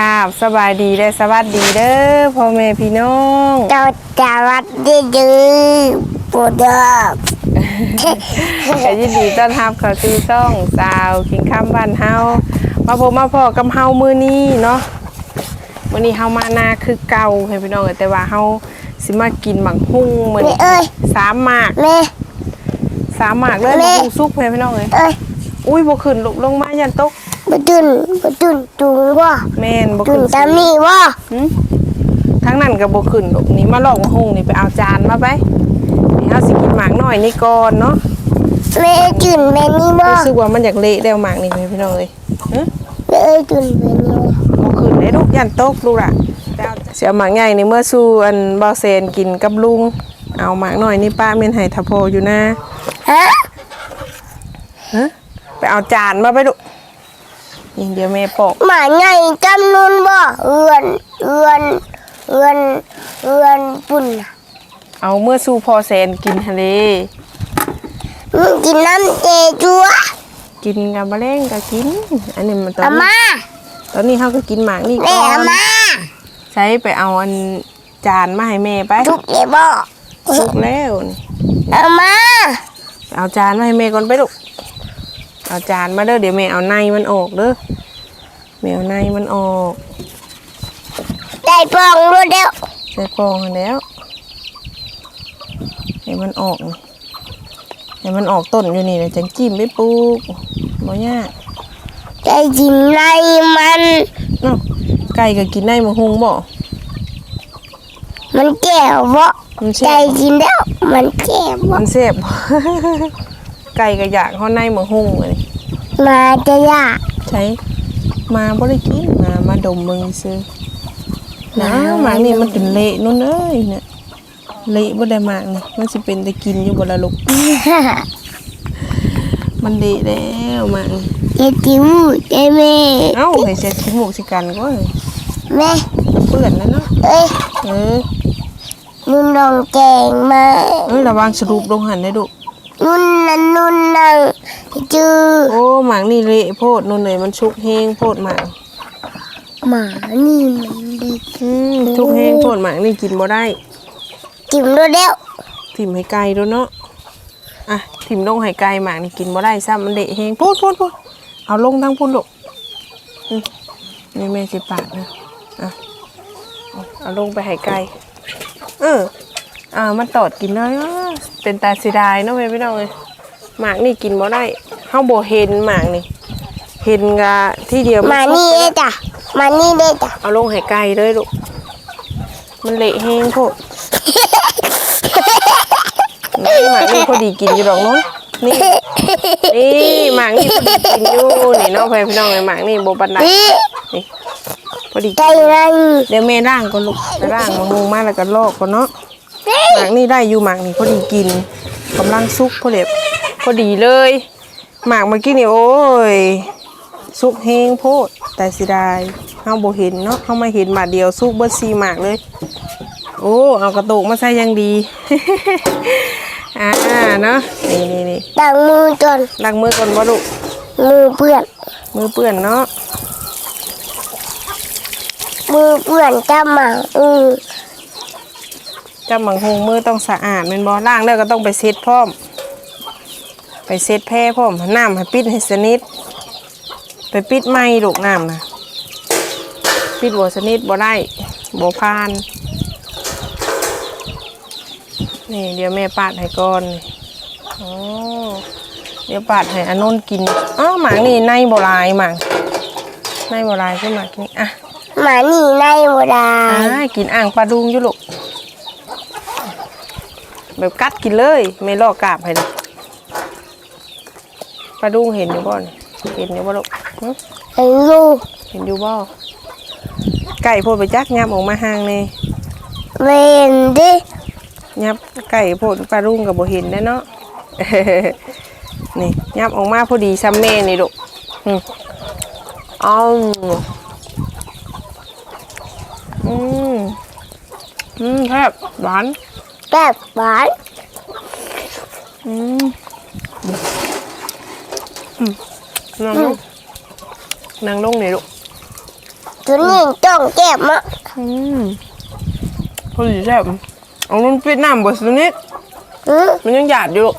กราบสบายดีและสวัสดีเด้อพ่อแม่พี่น้องเจ้าจาวัดดีดื้อปูดอกก็ยินดีต้อนรับเข้าสู่ช่องสาวคิงคำบ้านเฮามาพบมาพอกับเฮามื้อนี้เนาะมื้อนี้เฮามานาคือเก่าให้พี่น้องเอ้ยแต่ว่าเฮาสิมากินบังหุ่งมื้อแม่นี้เอ้ยสามหมากแม่สามหมากเลยแม่บังหุ่งสุกให้พี่น้องเอ้ยเอ้ยอุ้ยบ่ขึ้นลงลงมายันตก บดุนบดุนจุงบ่แม่นบ่จุขึ้งนตามนี่บ่หึทั้งนั้นก็บ่ขึ้นลูกนี่มาลอกบังหุ่งนี่ไปเอาจานมาไปนี่เฮาสิกินหมากน้อยนี่ก่อนเนาะแม่จุนแม่นี่บ่รู้สึกว่ามันอยากเละแล้วหมากนี่พี่น้องเอ้ยหึ แม่เอ้ยจุนแม่นี่บ่ขึ้นได้ลูกยันตกลูกล่ะเสียหมากใหญ่นี่เมื่อสู่อันบ่เซนกินกับลุง เอาหมากน้อยนี่ป้าเม่นให้ทะโพอยู่นะฮะ ฮะไปเอาจานมาไปลูก นี่เดี๋ยวแม่ปอกหมาใหญ่จำนุนบ่เอือนเอือนเอือนเอือนปุ่นน่ะเอาเมื่อสู่พอแซนกินทะเล มึงกินน้ำเจจัวกินกับมะเร็งก็กิน อันนี้มันตอนอานี้ มาตอนนี้เฮาก็กินหมากนี่แม่ก่ออานมาใช้ไปเอาอันจานมาให้แม่ไปทุกเลยบ่สุกแล้วนี่อามา เอาจานมาให้แม่ก่อนไปลูก เอาจานมาเด้อเดี๋ยวแม่เอาในมันออกเด้อแม่เอาในมันออกได้ปองรู้เดียวใส่กรองให้แล้วให้มันออกนี่ให้มันออกต้นอยู่นี่นะจังจิ้มไปปลูกบ่ยากได้กินในมันเนาะไก่ก็กินได้มะฮุงบ่มันแก้วบ่มันใจแซ่บกินแล้วมันแก้วบ่มันแซ่บ ไก่ก็อยากเฮาในมะฮุงอันนี้มาจะยากใช้มาบ่ได้กินมามาดมมึงซื้อนะมาหมากนี่มันเป็นเละนู่นเอ้ยเนี่ยเละบ่ได้หมากนี่มันสิเป็นแต่กินอยู่บ่ละลูกมันเละแล้วหมากนี่เจจิวเจแม่เอ้าให้เสียขี้มูกสิกันก็แม่เปื้อนแล้วเนาะเอ้ยเออนุ่นลองแกงมาเอ้ยระวังสรุปลงหันได้ดุ นุ่นนั่นนุ่นนั่งจือโอ้หมากนี่เละโพดนู่นเลยมันชุกแห้งโพดหมากหมานี่มันเด็กอืมชุกแห้งโพดหมากนี่กินบ่ได้กินรู้เดียวถิ่มให้ไก่ด้วยเนาะอะถิ่มลงให้ไก่หมากนี่กินบ่ได้ซ้ำมันเละแห้งพูดพูดพูดเอาลงทั้งพุ่นลูกอืมนี่แม่สิปาดนะอะเอาลงไปให้ไก่เออ อ่ามันตอดกินเลยอ้าเป็นตาเสียดายเนาะแม่พี่น้องเอ้ยหมากนี่กินบ่ได้เฮาบ่เห็นหมากนี่ เห็นกะที่เดียวมานี่เด้จ้ะมานี่เด้จ้ะเอาลงให้ไก่เลยลูกมันเละแห้งโพดนี่หมากนี่พอดีกินอยู่ดอกนู้นนี่นี่หมากนี่พอดีกินอยู่นี่เน้องแพรพี่น้องไอ้หมากนี่โบปันไดนี่นี่พอดีใจนั่นเดี๋ยวแม่ร่างก่อนลูกไปร่างมาหุงมาแล้วก็ลอกก่อนเนาะ หมากนี่ได้อยู่หมากนี่พอดีกินกำลังซุกพอดีพอดีเลย หมากเมื่อกี้นี่โอ้ยซุกแห้งโพดแต่สิได้เฮาบ่เห็นเนาะเฮามาเห็นบาดเดียวซุกเบิดซีหมากเลย โอ้เอากระตุกมาใส่อยังดีอ่าเนาะนี่นี่นี่ดังมือจนล้างมือก่อนบ่ลูกมือเปื้อน มือเปื้อนเนาะมือเปื้อนจ้าหมาอือ จับหมังหงมือต้องสะอาดแม่นบ่ล้างแล้วก็ต้องไปเช็ดพร้อม ไปเช็ดแพร่พร้อมน้ำให้ปิดให้สนิท ไปปิดไม่ลูกน้ำนะปิดบ่สนิทบ่ได้บ่พาน นี่เดี๋ยวแม่ปาดให้ก่อนนี่โอ้เดี๋ยวปาดให้อนนท์กินอ้าวหมางนี่ในบ่ลายหมางในบ่ลายขึ้นมากินอะหมานี่ในโบราอ่าณกินอ่างปลาดุงอยู่ลูก แบบกัดกินเลย ไม่ลอกกาบให้เลยปลาดุงเห็นอยู่บ่นี่เห็นอยู่บ่ลูกหึเห็นลูกเห็นอยู่บ่ไก่โพดไปจักยับออกมาห่างนี่เวนดิยับไก่โพดปลาดุงกับบ่เห็นได้เนาะ นี่ยับออกมาพอดีซัมเม่นี่ลูกอืมอ้าวอืมอืมแทบหวาน แบบหวานอืมอืมนั่งลงนั่งลงนี่ลูกตัวนี้ต้องเก็บมะอืมพอดีแซ่บเอานุ่นปิดน้ำบ่สุนิดอืมมันยังหยาดอยู่ลูก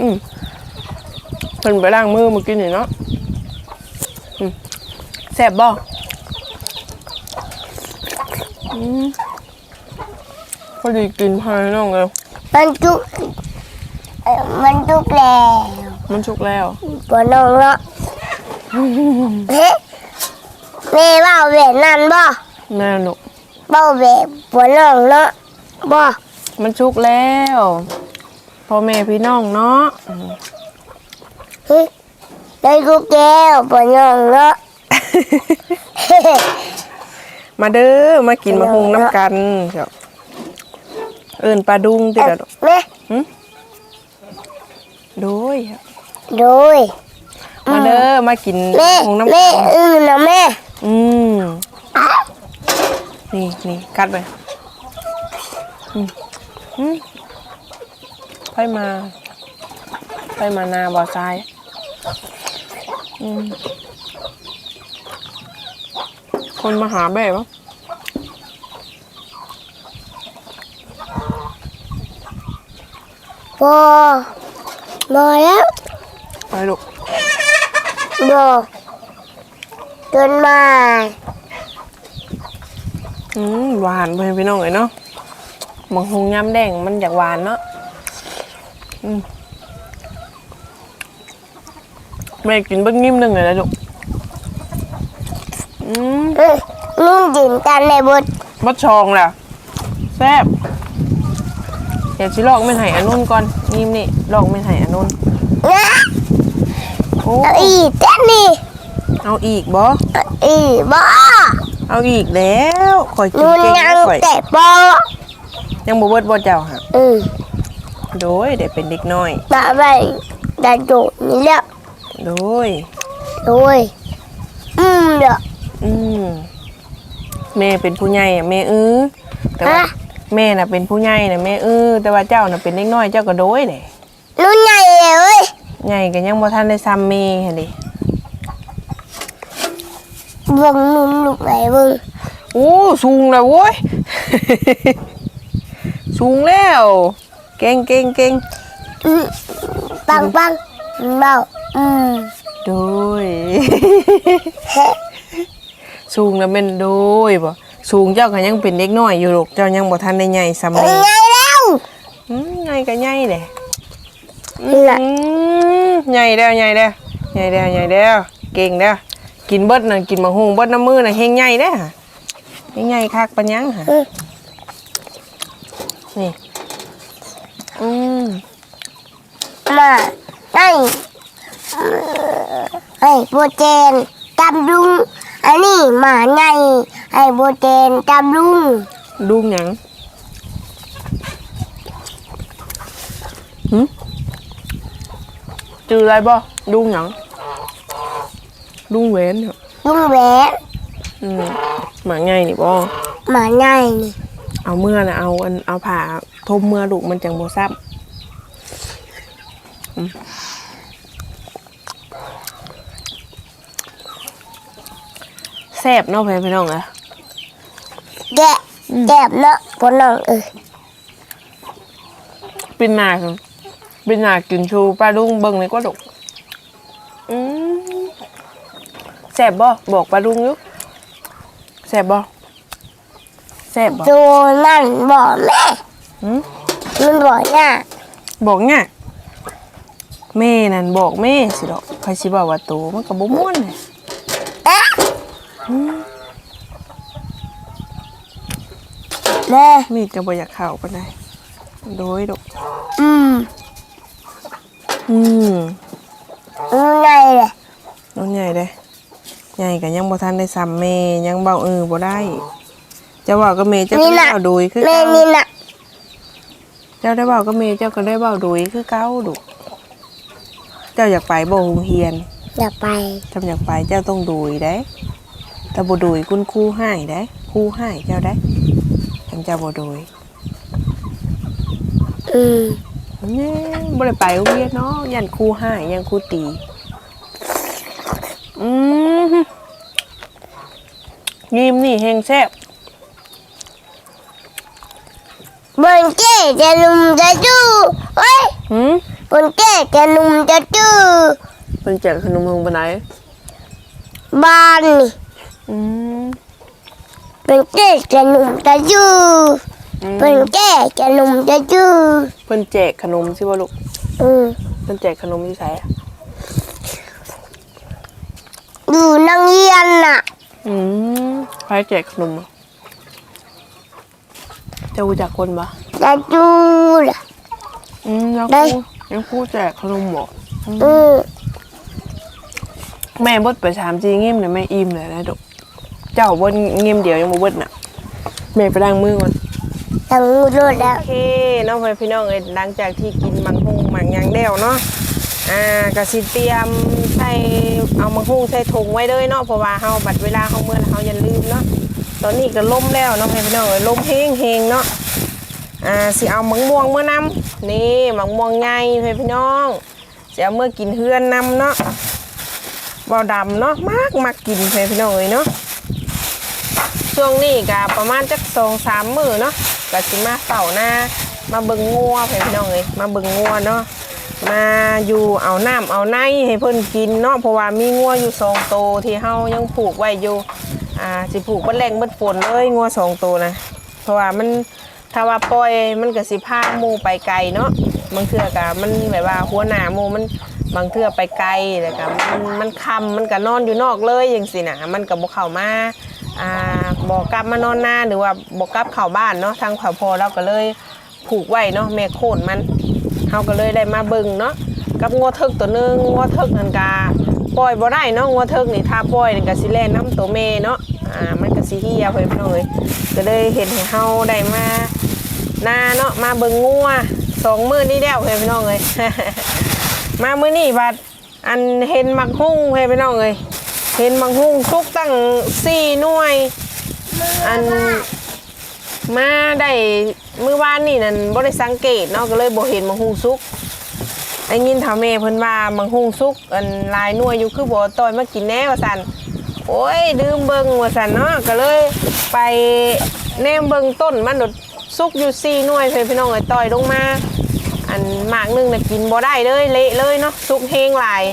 อืมเพิ่นไปล้างมือเมื่อกี้นี่เนาะอืมแซ่บบ่อืมพ อดีกินพายน้องเลยมันจุกเอ่อมันจุกแล้วมันชุกแล้ว ปวดน้องเนาะเฮ้แม่เบ้าแบบนั้นบ่แม่ลูกเบ้าแบบปวดน้องเนาะบ่มันชุกแล้วพ่อแม่พี่น้องเนาะอืมเฮ้ได้ลูกแก้วปวดน้องเนาะ มาเด้อมากินมะฮุงน้ำกันเจ้า เอิ้นปลาดุงติดอะลูกแม่โดยครับโดยมาเด้อมากินแม่มะฮุงน้ำแม่กันอื่นนะแม่ อืมนี่นี่กัดไปอืมอืมไปมาไปมานาบ่อทรายอืมคนมาหาแม่ปะ บ่บ่แล้วไปลูกบ่จนมาอืมหวานไปพี่น้องเลยเนาะมังหงยำแดงมันอยากหวานเนาะอืมแม่กินเบิ้งนิ่มหนึ่งเลยนะลูกอืมเอ้ยนุ่งดินกันในบทบัดชองแหละแซ่บ เดี๋ยวชิลอกไม่นไห้อันนุ่นก่อนนิ่มนี่ลอกไม่นไห้อันนุ่นนะโอ้เอาอีกแต่นี่เอาอีกบ่เอาอีกบ่เอาอีกแล้วข่อยกินนุ่นเก่งยังข่อยแต่บ่ยังบ่เบิดบ่เจ้าฮะอืมโดยเดี๋ยวเป็นเด็กน้อยตาไปดาโดดนี่แล้วโดยโดยอืมเด้อ อืมแม่เป็นผู้ใหญ่อะแม่เออแต่ว่าฮะ แม่น่ะเป็นผู้ใหญ่น่ะแม่เออแต่ว่าเจ้าน่ะเป็นเด็กน้อยเจ้าก็โดยเลยนุ่นใหญ่เลยเว้ยใหญ่ก็ยังบ่ทันได้ซ้ำแม่หั่นดิเบิ่งนุ่นลูกไหนเบิ่งโอ้สูงแล้วโว้ย สูงแล้ว เก่งเก่งเก่งอืมปังปังเบาอืมโดย สูงแล้วแม่นโดยบ่ สูงเจ้าก็ยังเป็นเด็กน้อยอยู่ลูกเจ้ายังบ่ทันได้ใหญ่ซ้ำเป็นแม่ไงแล้วอืมใหญ่ก็ใหญ่แหละน่ะอืมใหญ่แล้วใหญ่แล้วใหญ่แล้วใหญ่แล้วเก่งแล้วกินเบิดน่ะกินมะฮุงเบิดน้ำมือน่ะเฮงใหญ่เด้อเฮงใหญ่คักปัญญังค่ะอืมนี่อืมมาให้ให้โบเจนจำลุง อันนี้หมาไงให้โบเจนจำลุงดุงหยังหึจืออะไรบ่ดุงหยังดุงเว้นเหรอลุงแหวนอืมหมาไงนี่บ่หมาไงนี่เอาเมื่อนะเอาอันเอาผ่าทมเมื่อลูกมันจังโบซับอืมแซ่บเนาะเพื่อนพี่น้องอะแกะแกบเนาะพอน้องเออปินหนาคือปินหนากินชูปลาดุ้งเบิ่งเลยก็ดกอืมแซ่บบ่บอกปลาดุ้งอยุแซ่บบ่แซ่บบ่โดนั่นบอกแม่หืมมันบอกเนี่ยบอกง่ายแม่นั่นบอกแม่สิดอกใครสิบอกว่าโตมันก็บ่ม่วนเลยเอ๊ะ แม่มีดก็บ่อยากเข้าปานใดโดยดอกอืมอืมมันไงเลยน้องใหญ่เด้ใหญ่ก็ยังบ่ทันได้ซ้ำแม่ยังเบาเออบ่ได้เจ้าเว้ากับแม่เจ้าก็ได้เว้าโดยคือแม่เก่านี่น่ะเจ้าได้เว้ากับแม่เจ้าก็ได้เว้าโดยคือเก่าดุเจ้าอยากไปบ่โรงเรียน อย่าไปจำอยากไปเจ้าต้องดูได้ แต่บ่ดูคุณครูให้ได้ครูให้เจ้าได้จำเจ้าบ่ดูอืมเนี่ยบ่ได้ไปโรงเรียนเนาะยันครูให้ยันครูตีอืมงิมนี่แห้งแซ่บบนเจ๊จะนุ่มจะจู้เฮ้ยหืมบนเจ๊จะนุ่มจะจู้เป็นแจกขนมเมืองปานไหนบ้านนี่อืม เป็นเจ๊จะนุ่มจะจู้อืมเป็นเจ๊จะนุ่มจะจู้เพิ่นแจกขนมสิบ่ลูกอืมเพิ่นแจกขนมที่ไสอะอยู่นังเรียนน่ะอืมใครแจกขนมอะเจะรู้จักคนปะจะจู้ล่ะ อืมแล้วได้กูยังกูแจกขนมหมออืมแม่เบดไปถามจีงิมเนี่ยแม่อิ่มเลยนะดอก เจ้าบนงิมเดียวยังบ่เบดน่ะแม่ไปล้างมือก่อนตั้งรถแล้ว โอเคน้องพี่น้องเอ้ยหลังจากที่กินมังฮุงมังยางเดวเนาะอ่ากะสิเตรียมใส่เอามังฮุงใส่ถุงไว้เลยเนาะเพราะว่าเฮาบัดเวลาเฮาเมื่อแล้วเฮาอย่าลืมเนาะตอนนี้ก็ล่มแล้วเนาะพี่น้องเอ้ยล่มเฮงเฮงๆเนาะอ่าสิเอามังม่วงเมื่อนำนี่มังม่วงไงพี่น้องสิเอาเมื่อกินเฮือนนำเนาะบ่ดำเนาะมากมากกินพี่น้องเอ้ยเนาะ ช่วงนี้ก็ประมาณจักสองสามมือเนาะก็สิมาเฝ้าหน้ามาเบิ่งงัวให้พี่น้องเอ้ยมาเบิ่งงัวเนาะมาอยู่เอาน้ำเอาในให้เพิ่นกินเนาะเพราะว่ามีงัวอยู่สองโตวที่เฮายังผูกไว้อยู่อ่าสิผูกเบ่แรงเบิดฝนเลยงัวสองตัวนะเพราะว่ามันถ้าว่าปล่อยมันก็สิพาหมูไปไกลเนาะบางเทื่อก็มันแบบว่าหัวหน้าหมูมันบางเทื่อไปไกลแล้วก็มันมันคำมันก็นอนอยู่นอกเลยจังซี่นะมันก็บ่เข้ามา อ่าบอกกลับมานอนหน้าหรือว่าบอกกลับเข้าบ้านเนาะทางผาพอเราก็เลยผูกไว้เนาะแม่โคตรมันเขาก็เลยได้มาเบิ่งเนาะกับงัวเทิกตัวหนึงงัวเทิกนันกาปล่อยบ่ได้เนาะงัวเทิกนี่ถ้าปล่อยนี่ก็สิแล่นน้ำตัวแม่เนาะอ่ามันก็สิเหี่ยวไปพี่น้องเอยก็เลยเห็นให้เฮาได้มาหน้าเนาะมาเบิ่งงัวสองมื้อนี้แล้วเฮ้ยพี่น้องเอ้ยมามื้อนี้บัดอันเห็นมักหุ่งเฮ้ยพี่น้องเอ้ย เห็นบางหุ่งทุกตั้งสี่หน่วย อันมาได้มือวานนี่นั่นบ่ได้สังเกตเนาะก็เลยบ่เห็นบางหุ่งซุกได้ยินถามแม่เพิ่นว่าบางหุ่งซุกอันลายหน่วยอยู่คือบ่ต่อยมากินแน่ว่าซั่นโอ้ยดื่มเบิ่งว่าซั่นเนาะก็เลยไปแนมเบิ่งต้นมันดดซุกอยู่สี่หน่วยเพิ่นพี่น้องเอ้ยต่อยลงมา อันหมากหนึงน่ะกินบ่ได้เลยเละเลยเนาะซุกเฮงหลาย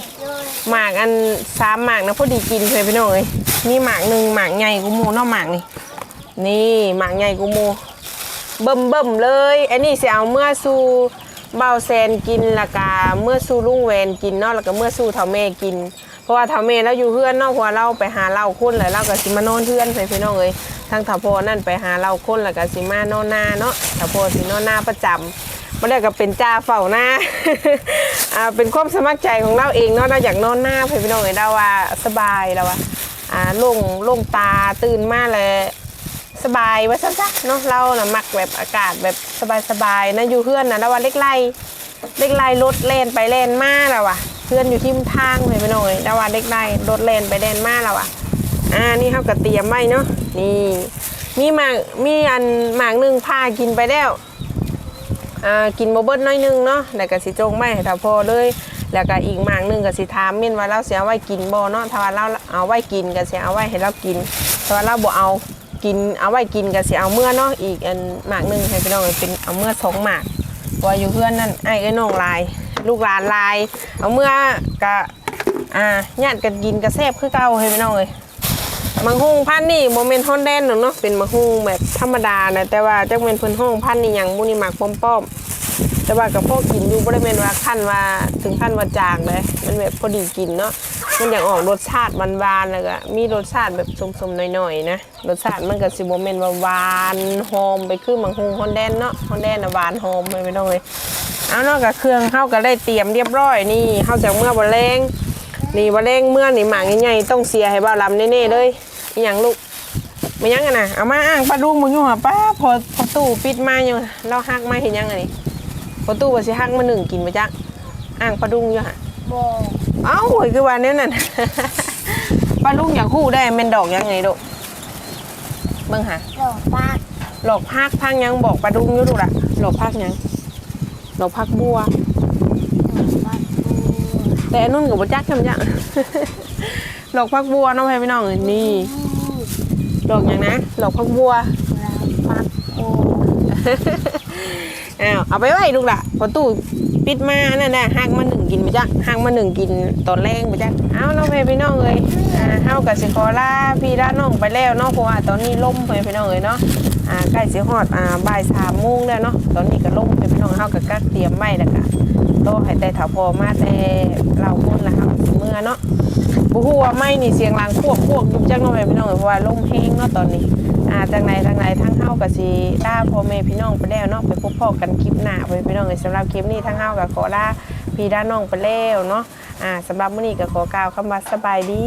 หมากอันสามหมากนะพอดีกินเคยพี่น้องเอ้ยนี่หมากหนึ่งหมากใหญ่กูโมเนอกหมากนี่นี่หมากใหญ่กูโมเบิ่มเบิ่มๆเลยอันนี้สิเอาเมื่อสู่เบาแซนกินและกาเมื่อสู่ลุงแวนกินเนาะแล้วก็เมื่อสู่เท่าแม่กิน เพราะว่าเท่าแม่แล้วอยู่เพื่อนเนาะเพราะว่าเราไปหาเหล้าคนแล้วเราก็สิมานอนเพื่อนใส่พี่น้องเอ้ยทางเท่าพ่อนั่นไปหาเหล้าคนแล้วก็สิมานอนหน้าเนาะเท่าพ่อสินอนหน้าประจำ มาเรียกก็เป็นจ่าเฝ้าหน้าอ่าเป็นความสมัครใจของเราเองเนาะเราอยากนอนหน้าเพื่อนพี่น้องเอ๋ยเราว่าสบายเราว่าอ่าโล่งโล่งตาตื่นมาเลยสบายว่าซะๆเนาะเราน่ะมักแบบอากาศแบบสบายๆนะอยู่เพื่อนนะเราว่าเล็กไล่เล็กไล่รถเล่นไปเล่นมาเราว่ะเพื่อนอยู่ที่ทางเพื่อนพี่น้องเอ๋ยเราว่าเล็กไล่รถเล่นไปเล่นมาเราว่ะอ่านี่เขาก็เตรียมไว้เนาะนี่มีหมากมีอันหมากหนึ่งพากินไปแล้ว อ่ากินบ่เบิดน้อยหนึงเนาะแล้วก็สิจงไม่ให้ถ้าพอเลย แล้วก็อีกหมากหนึงก็สิถามเม่นว่าเราสิเอาไว้กินบ่เนาะถ้าว่าเราเอาไว้กินก็สิเอาไว้ให้เรากินถ้าว่าเราบ่เอากินเอาไว้กินก็สิเอาเมื่อเนาะอีกอันหมากหนึงให้พี่น้องเป็นเอาเมื่อสองหมากเพราะว่าอยู่เพื่อนนั่นไอ้ไอ้น้องลาย ลูกหลานลาย เอาเมื่อก็อ่าญาติกันกินก็แซบคือเก่าให้พี่น้องเอ้ย มังฮุงพันนี่โมเมนต์ฮอนแดนหรอกเนาะเป็นมังฮุงแบบธรรมดานะแต่ว่าจักเป็นเพิ่นห้องพันนี่หยังบุนี่หมักป้อมๆแต่ว่ากับพ่อกินอยู่บ่ได้แม่นว่าขั้นว่าถึงขั้นว่าจางเลยมันแบบพอดีกินเนาะมันอยากออกรสชาติหวานๆแล้วก็มีรสชาติแบบสมๆหน่อยๆนะรสชาติมันก็สิบ่แม่นว่าหวานหอมไปคือมังฮุงฮอนแดนเนาะฮอนแดนน่ะหวานหอมไปไม่ต้องเลยเอาเนาะกับเครื่องเฮาก็ได้เตรียมเรียบร้อยนี่เฮาจากเมื่อบ่แรงนี่บ่แรงเมื่อนี่หมากใหญ่ๆต้องเสียให้บ่าวลำแน่ๆเลย อหย่างลูกไม่ยังกันนะเอามาอ้างปลาดุงมึงอยู่หรอป้าพอพอตู้ปิดมาอยู่เราหักมาเห็นยังไงนี่พอตู้ว่าสิหักมาหนึ่งกินไปจักอ้างปลาดุงอยู่ฮะบ่เอ้าเฮ้ยคือวันนี้นั่นปลาดุงอย่างคู่ได้เป็นดอกยังไงลูกเบิ่งหะดอกปากหลอกพักพังยังบอกปลาดุงอยู่ลูกละหลอกพักยังหลอกพักบัวดอกปากแต่อันนุ่นกับบัจักทำยังหลอกพักบัวเน้องพี่น้องเอ้ยนี่ ดอกหยังนะดอกพักบัวพักโอ้อ้าวเอาไปไว้ลูกละพอตู้ปิดมานั่นน่ะหักมาหนึ่งกินไปจ้ะหักมาหนึ่งกินตอนแรงไปจ้ะเอาน้องเพพี่น้องเลยอ่าเฮากับสิขอลาพี่ลาน้องไปแล้วเนาะเพราะว่าตอนนี้ล่มไปพี่น้องเลยเนาะอ่าใกล้สิฮอดอ่าบ่ายสามโมงแล้วเนาะตอนนี้ก็ล่มไปพี่น้องเฮากับกักเตรียมไว้แล้วก็รอให้แต่ถาพอมาแต่เราคนละครับเมื่อเนาะ บ่ฮู้ว่าไม่นี่เสียงลังพวกพวกยุบจังเนาะแม่พี่น้องเพราะว่าลมแห้งเนาะตอนนี้อ่าจังไหนทางไหนทั้งเฮากับสีลาพ่อแม่พี่น้องไปแล้วเนาะไปพบพ่อกันคลิปหน้าไปพี่น้องเลยสำหรับคลิปนี้ทั้งเฮากับขอลาพี่ด้านน้องไปแล้วเนาะอ่าสำหรับมื้อนี้ก็ขอกล่าวคำว่าสบายดี